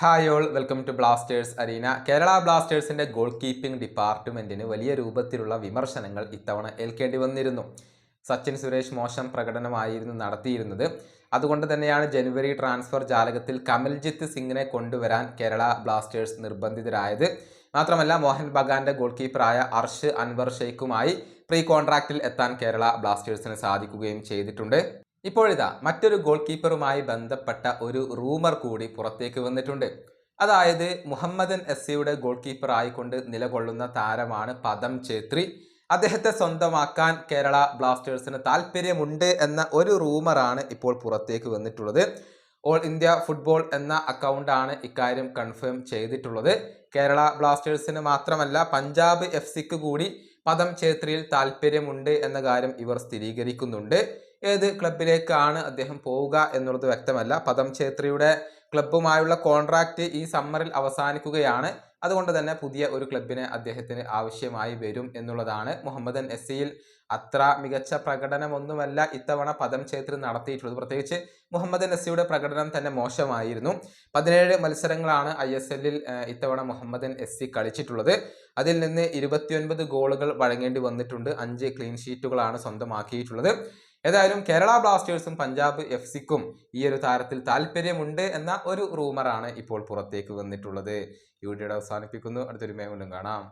Hi all welcome to Blasters arena Kerala ബ്ലാസ്റ്റേഴ്സിന്റെ goal keeping ഡിപ്പാർട്ട്മെന്റിന് വലിയ രൂപത്തിലുള്ള വിമർശനങ്ങൾ ഇത്തവണ ഏൽക്കേണ്ടി വന്നിരുന്നു. സച്ചിൻ സുരേഷ് മോശം പ്രകടനമായിരുന്നു നടത്തിയിരുന്നത്. അതുകൊണ്ട് തന്നെയാണ് ജനുവരി ട്രാൻസ്ഫർ ജാലകത്തിൽ കമൽജിത്ത് സിംഗിനെ കൊണ്ടുവരാൻ കേരള ബ്ലാസ്റ്റേഴ്സ് നിർബന്ധിതരായത്. മാത്രമല്ല മോഹൻ ബഗാന്റെ ഗോൾ കീപ്പറായ അർഷ് അൻവർ ഷെയ്ഖുമായി പ്രീ കോൺട്രാക്റ്റിൽ എത്താൻ കേരള ബ്ലാസ്റ്റേഴ്സിന് സാധിക്കുകയും ചെയ്തിട്ടുണ്ട്. ഇപ്പോഴിതാ മറ്റൊരു ഗോൾ കീപ്പറുമായി ബന്ധപ്പെട്ട ഒരു റൂമർ കൂടി പുറത്തേക്ക് വന്നിട്ടുണ്ട്. അതായത് മുഹമ്മദൻ എസ് സിയുടെ ഗോൾ കീപ്പർ ആയിക്കൊണ്ട് നിലകൊള്ളുന്ന താരമാണ് പദം ഛേത്രി. അദ്ദേഹത്തെ സ്വന്തമാക്കാൻ കേരള ബ്ലാസ്റ്റേഴ്സിന് താല്പര്യമുണ്ട് എന്ന ഒരു റൂമറാണ് ഇപ്പോൾ പുറത്തേക്ക് വന്നിട്ടുള്ളത്. ഓൾ ഇന്ത്യ ഫുട്ബോൾ എന്ന അക്കൗണ്ടാണ് ഇക്കാര്യം കൺഫേം ചെയ്തിട്ടുള്ളത്. കേരള ബ്ലാസ്റ്റേഴ്സിന് മാത്രമല്ല പഞ്ചാബ് എഫ് സിക്ക് കൂടി പദം ഛേത്രിയിൽ താല്പര്യമുണ്ട് എന്ന കാര്യം ഇവർ സ്ഥിരീകരിക്കുന്നുണ്ട്. ഏത് ക്ലബിലേക്കാണ് അദ്ദേഹം പോവുക എന്നുള്ളത് വ്യക്തമല്ല. പദം ഛേത്രിയുടെ ക്ലബ്ബുമായുള്ള കോൺട്രാക്റ്റ് ഈ സമ്മറിൽ അവസാനിക്കുകയാണ്. അതുകൊണ്ട് തന്നെ പുതിയ ഒരു ക്ലബിന് അദ്ദേഹത്തിന് ആവശ്യമായി വരും എന്നുള്ളതാണ് മുഹമ്മദൻ എസ് സിയിൽ അത്ര മികച്ച പ്രകടനമൊന്നുമല്ല ഇത്തവണ പദം ചേത്രി നടത്തിയിട്ടുള്ളത്. പ്രത്യേകിച്ച് മുഹമ്മദൻ എസ്സിയുടെ പ്രകടനം തന്നെ മോശമായിരുന്നു. പതിനേഴ് മത്സരങ്ങളാണ് ഐ എസ് എല്ലിൽ ഇത്തവണ മുഹമ്മദൻ എസ് സി കളിച്ചിട്ടുള്ളത്. അതിൽ നിന്ന് ഇരുപത്തിയൊൻപത് ഗോളുകൾ വഴങ്ങേണ്ടി വന്നിട്ടുണ്ട്. അഞ്ച് ക്ലീൻ ഷീറ്റുകളാണ് സ്വന്തമാക്കിയിട്ടുള്ളത്. ഏതായാലും കേരള ബ്ലാസ്റ്റേഴ്സും പഞ്ചാബ് എഫ് സിക്കും ഈ ഒരു താരത്തിൽ താല്പര്യമുണ്ട് എന്ന ഒരു റൂമറാണ് ഇപ്പോൾ പുറത്തേക്ക് വന്നിട്ടുള്ളത്. ഈ വീഡിയോയുടെ അവസാനിപ്പിക്കുന്നു. അടുത്തൊരു മേഖലും കാണാം.